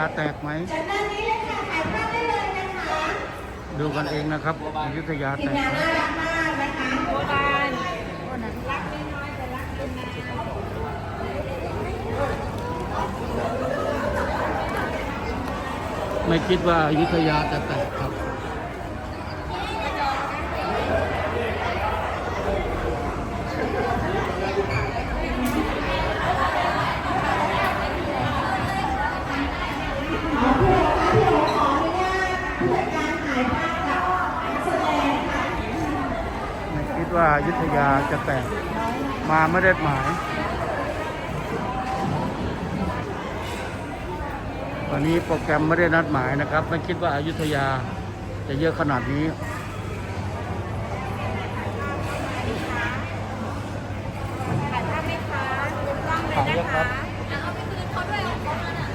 าแตกไหมจากด้านนี้เลยค่ะถ่ายภาพได้เลยนะคะดูกันเองนะครับอยุธยาทีแตมกงานไหม น่ารักมากนะคะโบราณรักน้อยๆแต่รักเป็นนานไม่คิดว่าอยุธยาจะแตกครับ ว่าอยุธยาจะแตกมาไม่ได้หมายวันนี้โปรแกรมไม่ได้นัดหมายนะครับ ไม่คิดว่าอายุทยาจะเยอะขนาดนี้ ถ่ายภาพไหมคะดูกล้องเลย ถ่ายเย นะ อะครั คะ บ เอาไปคืนเขาด้วยเอาของนั้นอะ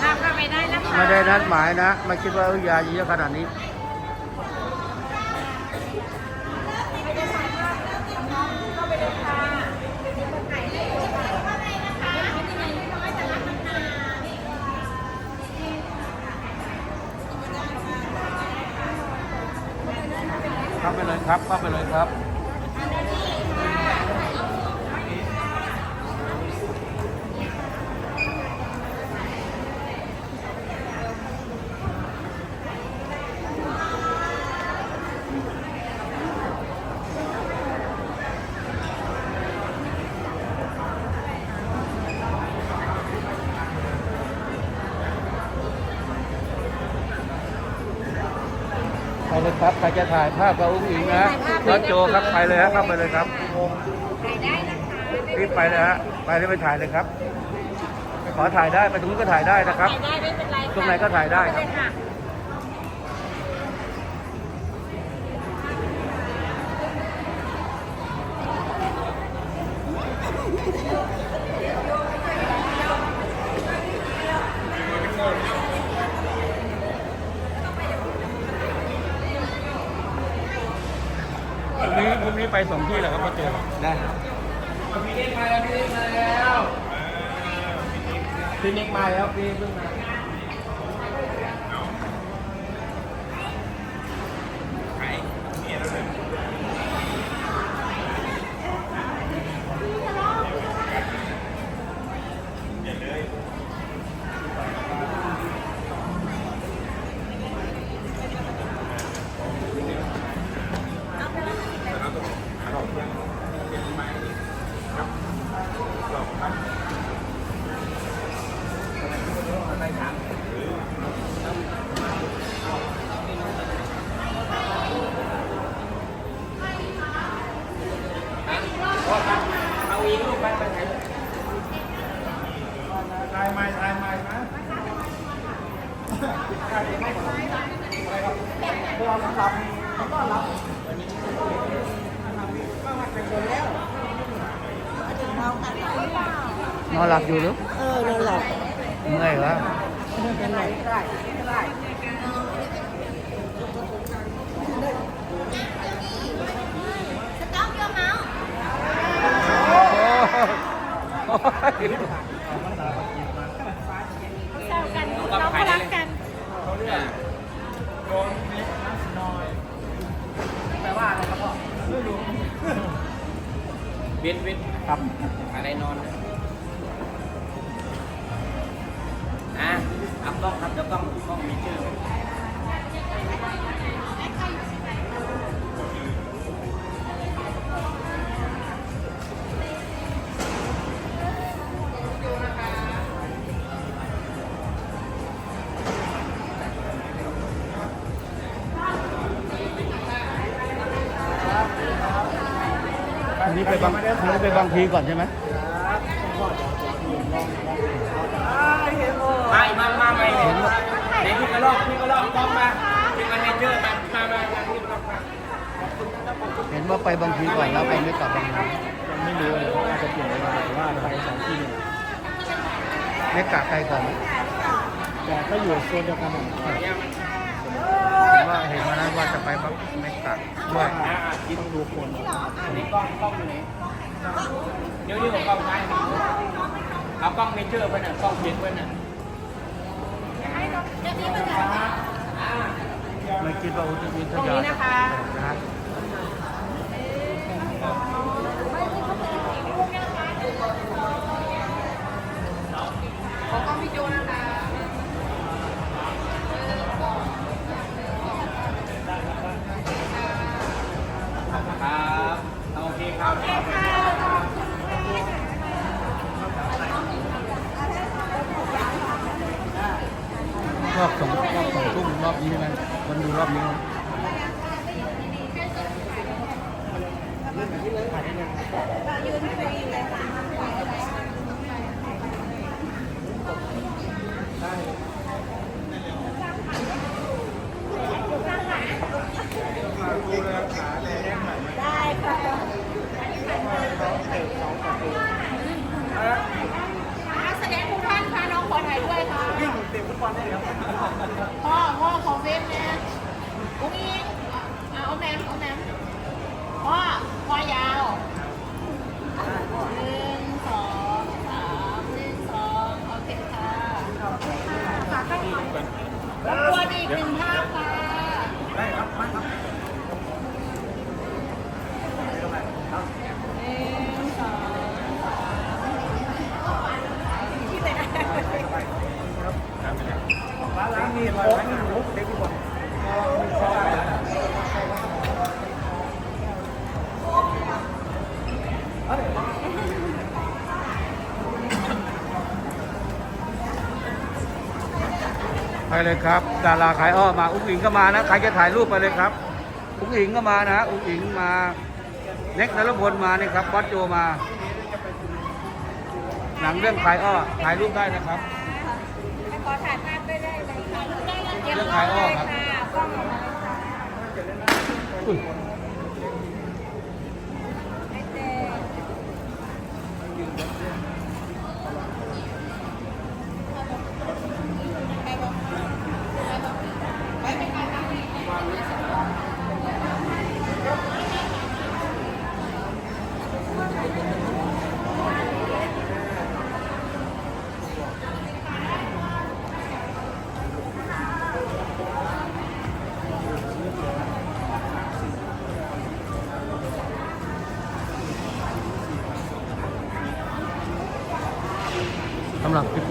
ถ่ายภาไม่ได้นะคะไม่ได้นัดหมายนะ ไม่คิดว่าอยุยาจะเยอะขนาดนี้เข้าไปเลยครับเข้าไปเลยครับ เลยครับ ใครจะถ่ายภาพกับอุ้งอิงนะร้อนโจครับไปเลยฮะเข้าไปเลยครับถ่ายได้นะคะรีบไปเลยฮะ ไปเลยไปถ่ายเลยครับ ขอถ่ายได้ไปตรงนู้นก็ถ่ายได้นะครับถ่ายได้ไม่เป็นไรค่ะตรงไหนก็ถ่ายได้ครับ เอาปเลยค่ะ พรุ่งนี้พรุ่งนี้ ไปสองที่แหละครับพ่อโจได้พี่นิกมาแล้วพี่นิกมาแล้วพี่นิกมาแล้วพี่เพิ่งมาเอาอีกลูกไปไปไหนถ่ายใหม่ถ่ายใหม่นะเราสำหรับก็รับนอนหลับอยู่หรือ เออเราหลับเมื่อยแล้วไม่เป็นไรได้ได้สต๊อกเยอะเมาส์โอ้โหแซวกันน้องก็รักกัน แปลว่าอะไรครับพ่อไม่รู้วินวินครับอะไรนอน บางอันนี้ไปบางพีก่อนใช่ไหมมาอีกมามาใหม่เห็นไหนพี่กระลอกพี่กระลอกกล้องมาพี่มาเนเจอร์มามามามาพี่กระลอกมาเห็นนว่าไปบางทีก่อนแล้วไปไม่กลับบางทียังไม่รู้เลยว่าจะเปลี่ยนเวลาหรือว่าไปสองที่เนี่ยไม่กะไกลก่อนไหมแต่ก็อยู่โซนเดียวกันหมดเห็นว่าเห็นวันนั้นว่าจะไปบักไม่กะด้วยต้องดูคนอันนี้กล้องกล้องอยู่ไหน เดี๋ยวนี้ผมกล้องใช้มันเอากล้องเมเจอร์ไปน่ะกล้องเพชรไปน่ะเดี๋ยวนี้มันจะไม่คิดว่าอุตวิทยาจะนะฮะ รอบสองรอบสองทุ่มรอบนี้ใช่ไหมมันดูรอบนี้ไหมได้ค่ะ นักแสดงทุกท่านค่ะน้องขอถ่ายด้วยค่ะวิ่งเตะฟุตบอลได้แล้ว พ่อพ่อขอเฟซเนี่ยอุ้งอิงเอาเอาแมมเอาแมมพ่อคอยาวหนึ่งสองสามหนึ่งสองโอเคค่ะฝากข้างหลังตัวอีกหนึ่งภาพค่ะได้ครับครับ ไปเลยครับ ดาราขายอ้อมา อุ้งอิงก็มานะ ใครจะถ่ายรูปไปเลยครับ อุ้งอิงก็มานะอุ้งอิงมา เน็กนรพลมานี่ครับวัดโจมา หนังเรื่องขายอ้อ ถ่ายรูปได้นะครับขอถ่ายภาพ เรื่องขายอ้อครับค่ะกล้องเอาไว้ค่ะอุ้ย ไม่เจอ สำหรับคลิป